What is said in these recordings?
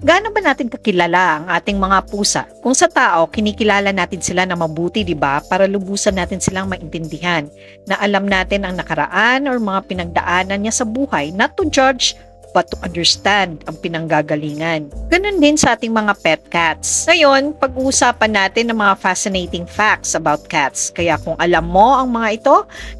Gaano ba natin kakilala ang ating mga pusa? Kung sa tao, kinikilala natin sila na mabuti, di ba? Para lubusan natin silang maintindihan. Na alam natin ang nakaraan or mga pinagdaanan niya sa buhay, not to judge, but to understand ang pinanggagalingan. Ganun din sa ating mga pet cats. Ngayon, pag-uusapan natin ng mga fascinating facts about cats. Kaya kung alam mo ang mga ito,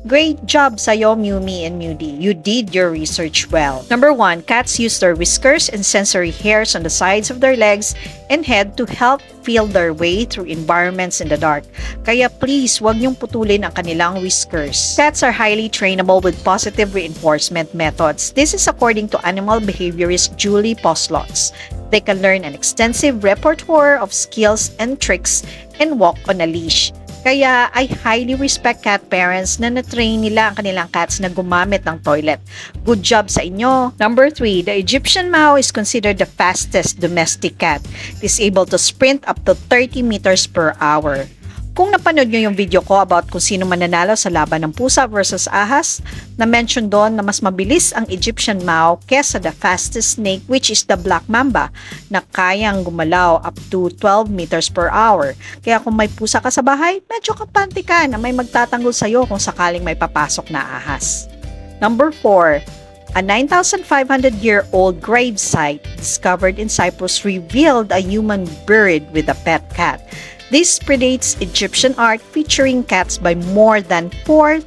great job sa'yo, Mewmy and Mewdy. You did your research well. Number one, cats use their whiskers and sensory hairs on the sides of their legs and head to help feel their way through environments in the dark. Kaya please, wag niyong putulin ang kanilang whiskers. Cats are highly trainable with positive reinforcement methods. This is according to animal behaviorist Julie Poslots. They can learn an extensive repertoire of skills and tricks and walk on a leash. Kaya I highly respect cat parents na na-train nila ang kanilang cats na gumamit ng toilet. Good job sa inyo. Number 3, the Egyptian Mau is considered the fastest domestic cat. It is able to sprint up to 30 meters per hour. Kung napanood nyo yung video ko about kung sino mananalo sa laban ng pusa versus ahas, na-mention doon na mas mabilis ang Egyptian Mau kesa the fastest snake which is the black mamba na kayang gumalaw up to 12 meters per hour. Kaya kung may pusa ka sa bahay, medyo kapante ka na may magtatanggol sa'yo kung sakaling may papasok na ahas. Number 4, a 9,500-year-old grave site discovered in Cyprus revealed a human buried with a pet cat. This predates Egyptian art featuring cats by more than 4,000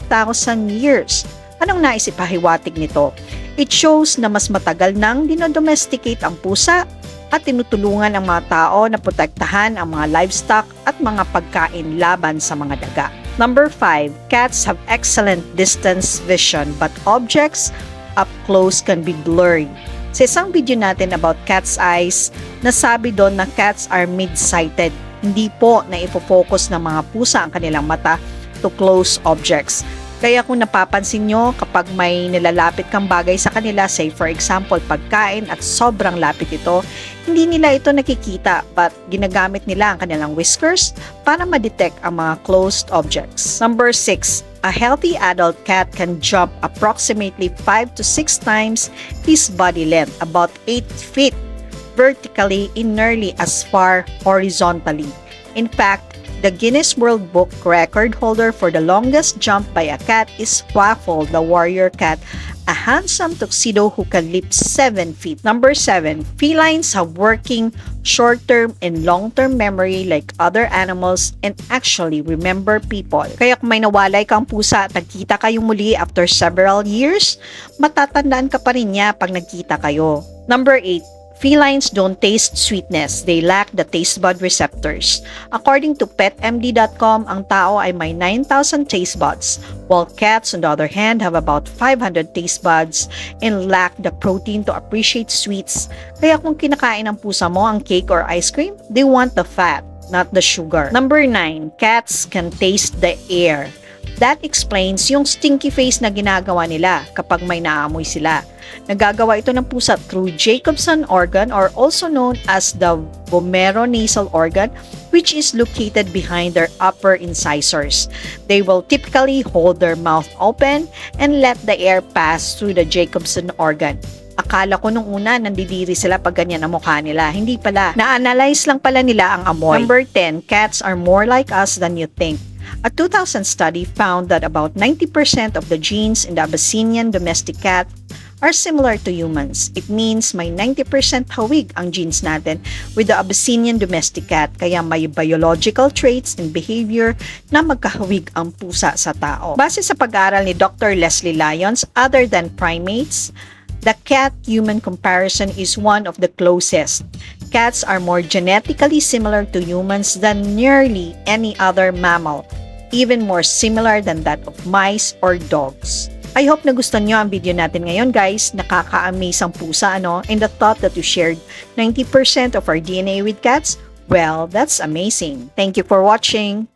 years. Anong naisipahiwatig nito? It shows na mas matagal nang dinodomesticate ang pusa at tinutulungan ang mga tao na protektahan ang mga livestock at mga pagkain laban sa mga daga. Number 5, cats have excellent distance vision but objects up close can be blurry. Sa isang video natin about cat's eyes, nasabi doon na cats are mid-sighted. Hindi po na ifo-focus ng mga pusa ang kanilang mata to close objects. Kaya kung napapansin nyo, kapag may nilalapit kang bagay sa kanila, say for example, pagkain at sobrang lapit ito, hindi nila ito nakikita but ginagamit nila ang kanilang whiskers para ma-detect ang mga closed objects. Number 6. A healthy adult cat can jump approximately 5 to 6 times his body length, about 8 feet vertically in nearly as far horizontally. In fact, the Guinness World Book record holder for the longest jump by a cat is Waffle, the warrior cat, a handsome tuxedo who can leap 7 feet. Number 7. Felines have working short-term and long-term memory like other animals and actually remember people. Kaya kung may nawalay kang pusa at nagkita kayong muli after several years, matatandaan ka pa rin niya pag nagkita kayo. Number 8. Felines don't taste sweetness. They lack the taste bud receptors. According to petmd.com, ang tao ay may 9,000 taste buds, while cats, on the other hand, have about 500 taste buds and lack the protein to appreciate sweets. Kaya kung kinakain ng pusa mo ang cake or ice cream, they want the fat, not the sugar. Number 9, cats can taste the air. That explains yung stinky face na ginagawa nila kapag may naamoy sila. Nagagawa ito ng pusa through Jacobson organ or also known as the vomeronasal organ which is located behind their upper incisors. They will typically hold their mouth open and let the air pass through the Jacobson organ. Akala ko nung una nandidiri sila pag ganyan ang mukha nila. Hindi pala. Na-analyze lang pala nila ang amoy. Number 10, cats are more like us than you think. A 2000 study found that about 90% of the genes in the Abyssinian domestic cat are similar to humans. It means may 90% hawig ang genes natin with the Abyssinian domestic cat kaya may biological traits and behavior na magkahawig ang pusa sa tao. Base sa pag-aaral ni Dr. Leslie Lyons, other than primates, the cat-human comparison is one of the closest. Cats are more genetically similar to humans than nearly any other mammal, even more similar than that of mice or dogs. I hope nagustuhan nyo ang video natin ngayon guys. Nakaka-amaze ang pusa ano? And the thought that you shared 90% of our DNA with cats, well, that's amazing. Thank you for watching.